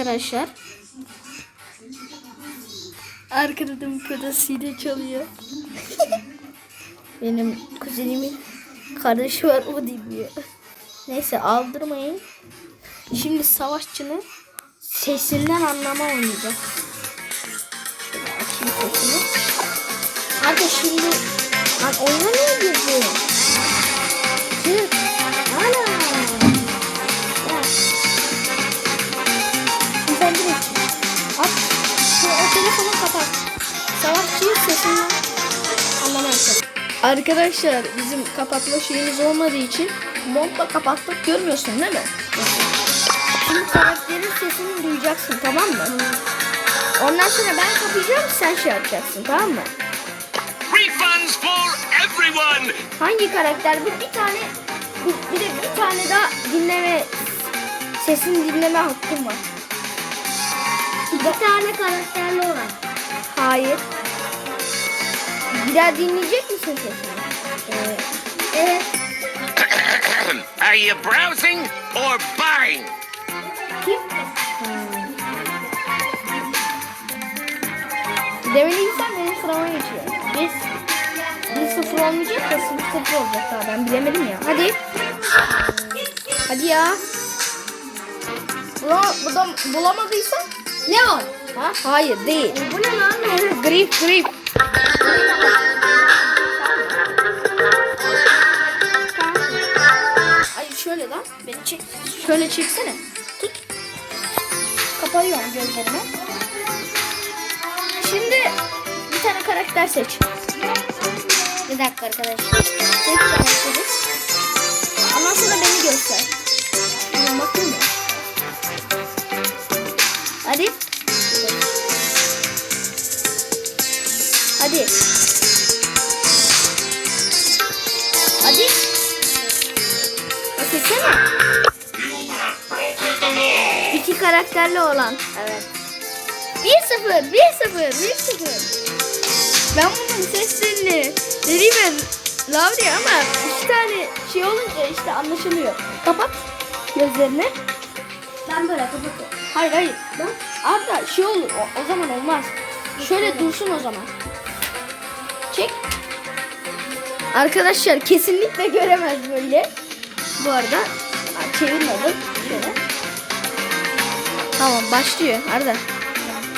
arkadaşlar. Arkada da mukadesiyle çalıyor. Benim kuzenimin kardeşi var o dinliyor. Neyse aldırmayın. Şimdi savaşçının sesinden anlama oynayacağız. Şöyle açayım sesini. Şimdi lan oyuna niye? Telefonu kapat. Savaşçıyı sesinden anlamaya çalış. Arkadaşlar bizim kapatma şeyimiz olmadığı için montla kapattık görmüyorsun değil mi? Şimdi karakterin sesini duyacaksın tamam mı? Ondan sonra ben kapayacağım sen şey yapacaksın tamam mı? Refunds for everyone! Hangi karakter bu? Bir tane bir, bir de bir tane daha dinleme sesini dinleme hakkım var. İki tane karakterli olan. Hayır. Bir daha dinleyecek misin sesini? Ee, evet. Are you browsing or buying? Kim? Demeliysen benim sırama geçiyor. Biz bir sıfır olmayacak da sıfır sıfır olacak daha ben bilemedim ya. Hadi. Hadi ya. Bula, bu da bulamadıysan Leon. ha? Hayır değil. Bu ne lan? Grip grip. Ay şöyle lan beni çek. Şöyle çeksene. Tut. Kapatıyorum gözlerimi. Şimdi bir tane karakter seç. Bir dakika arkadaşlar. Seç karakteri. Ondan sonra beni göster. Hemen karakterli olan. Evet. 1-0, 1-0, 1-0. Ben bunun seslerini vereyim mi? Lavri ama iki tane şey olunca işte anlaşılıyor. Kapat gözlerini. Ben böyle kapatıyorum. Hayır hayır. Bak Arda şey olur o, o zaman olmaz. Şöyle dursun o zaman. Çek. Arkadaşlar kesinlikle göremez böyle. Bu arada ben çevirmedim. Şöyle. Tamam başlıyor Arda.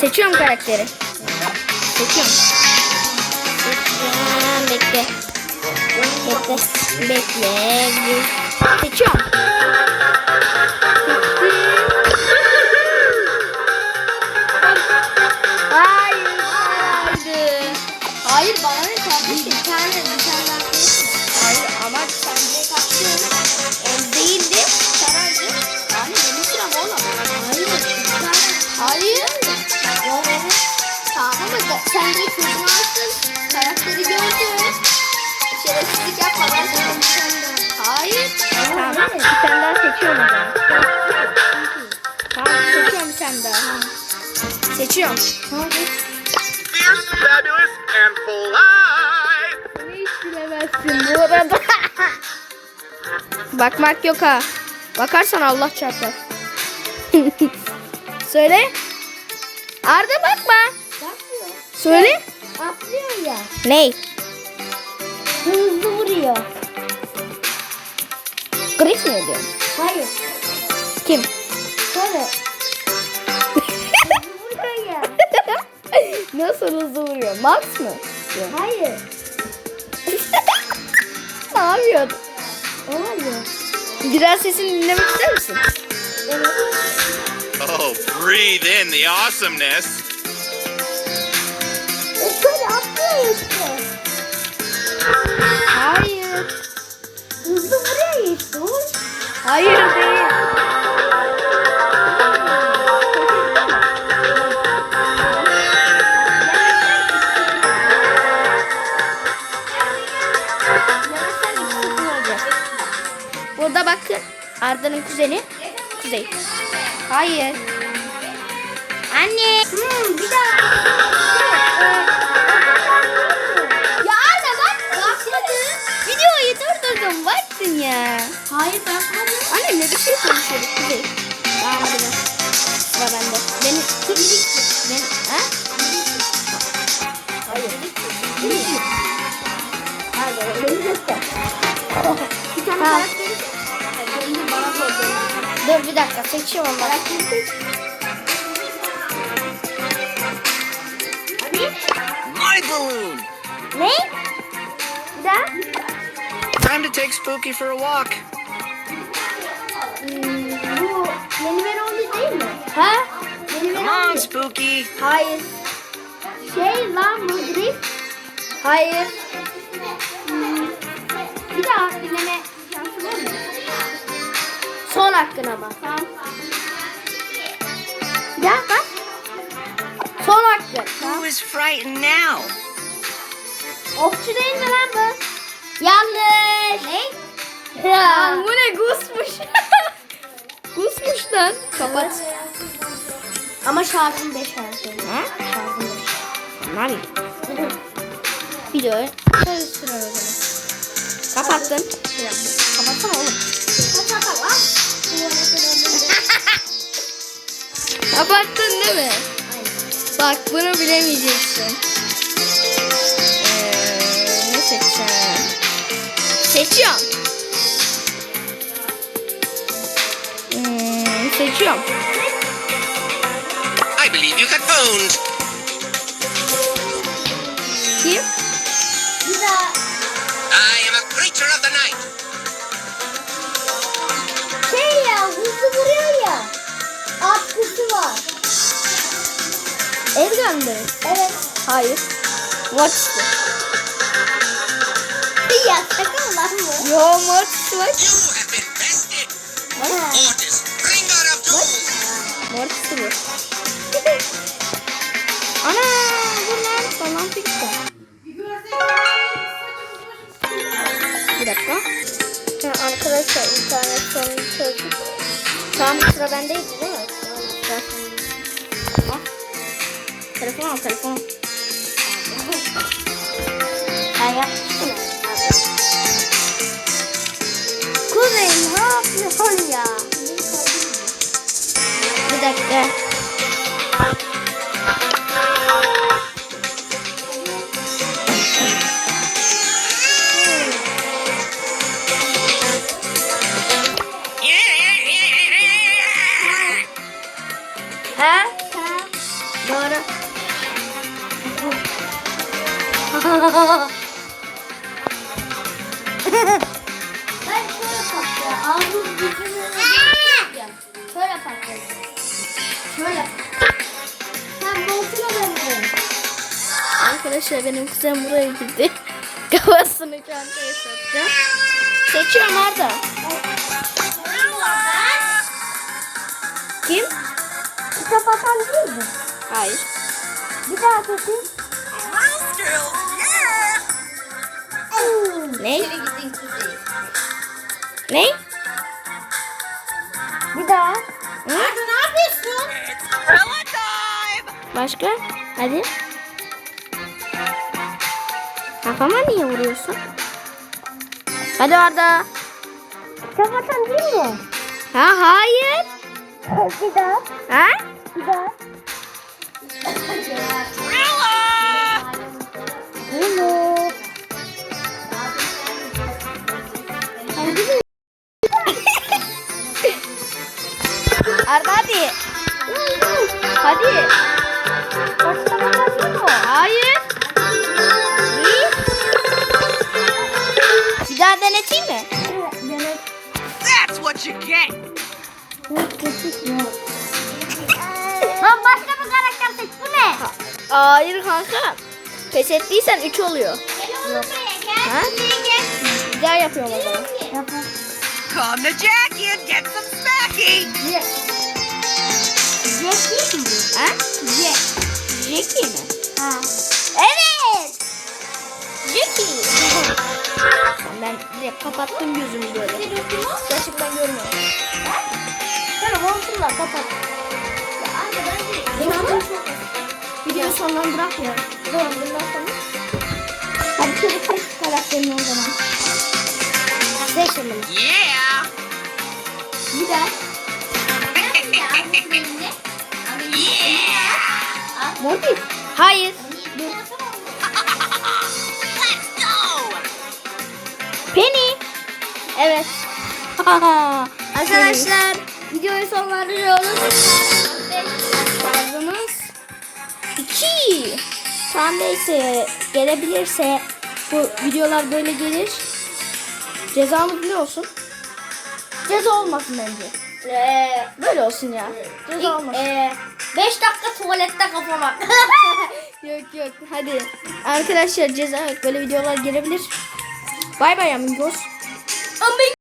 Seçiyorum karakteri. Seçiyorum. Seçiyorum. Bekle. Bekle. Bekle. Seçiyorum. Hayır. Hayır. Bana ne kardeşim? Bir tane bir tane seçiyorum zaman. Tamam seçiyorum tane daha. Seçiyorum. Bunu hiç bilemezsin bu arada. Bakmak yok ha. Bakarsan Allah çarpar. Söyle. Arda bakma. Bakmıyor. Söyle. Atlıyor ya. Ney? Hızlı vuruyor. Griff mi diyor? Hayır. Kim? Hızlı vuruyor ya. Nasıl hızlı vuruyor? Max mı? Hayır. ne yapıyorsun? Olmuyor. Biraz sesini dinlemek ister misin? Evet. Oh, breathe in the awesomeness. Hayır değil. Burada bakın. Arda'nın kuzeni. Kuzey. Hayır. Anne. Hmm, bir daha. Ya Arda bak. Başladı. Videoyu durdurdum. Baktın ya. Hayır ben konuşuyorum. Anne ne biçim şey konuşuyoruz Kuzey? Tamam hadi ben. Sıra bende. Beni tut. Ben, ha? Hayır. Hayır. Beni göster. Bir tane karakteri Dur bir dakika seçiyorum ben. Karakteri seç. My balloon. Ne? Bir daha. Time to take Spooky for a walk. Hmm, bu yeni Venom'lu değil mi? Ha? Yeni Come on, Venom'lu. Spooky. Hayır. Şey lan bu drift. Hayır. Bir daha dinleme şansı var mı? Son hakkın ama. Tamam. Bir daha bak. Son hakkın. Who is frightened now? Okçu değil mi lan bu? Yanlış. Ne? Ya bu ne gusmuş. gusmuş lan. Kapat. Ama şarkım 5 şarkı. Ha? Şarkım 5. Tamam. Videoyu karıştırar o zaman. Kapatsana oğlum. Kapat lan. Kapattın değil mi? Bak bunu bilemeyeceksin. Ee, ne seçeceğim? Seçiyorum. Seçiyorum. I believe you got pwned. Kim? I am a creature of the night. Şey ya hızlı vuruyor ya. Atkısı var. Edgar mı? Evet. Hayır. Watch'tı. Ya sakın lan bu. Yo Mortis Watch. You have been bested. Ha. Mortis bu. Ana bu lan falan çıktı. Bir dakika. Ha, arkadaşlar internet sorunu çözdük. Tamam sıra bendeydi değil mi? Tamam. Al. Telefon al telefon. Ben yapmıştım. Bir dakika. Arkadaşlar benim kuzenim buraya gitti. Kafasını çantaya soktu. Seçiyorum Arda. Kim? Kitap atan değil mi? Hayır. Bir daha seçin. Ne? Ne? Bir daha. Hı? ne yapıyorsun? Başka? Hadi. Kafama niye vuruyorsun? Hadi Arda. Kitap atan değil mi? Ha hayır. Bir daha. Ha? Bir daha. Hello. Arda hadi. Hadi. Başka mi? Demek That's what you get. Lan başka bir karakter seç. Bu ne? Hayır kanka. Pes ettiysen 3 oluyor. Ha? Bir daha yapıyorum o zaman. Yapma. Come to Jackie and get some smacky. Jack. Jack değil mi bu? Ha? Jack. Jackie mi? Ha. Evet. Jackie. Ben direkt kapattım gözümü böyle. Gerçekten görmüyorum. Sen hortumla kapat. Videoyu sonlandırak ya. Tamam bundan sonra. Hadi şöyle seç karakterini o zaman. Seç şimdi. Yeah. Daha. Mortis. Hayır. Let's Evet. Arkadaşlar videoyu sonlandırıyoruz. Şarjımız 2. Tam neyse gelebilirse bu videolar böyle gelir. Cezamız ne olsun? Ceza olmasın bence. Ee, Böyle olsun ya. Ceza olmasın. 5 dakika tuvalette kafama. Yok yok hadi. Arkadaşlar ceza yok. Böyle videolar gelebilir. Bay bay amigos. Amigos.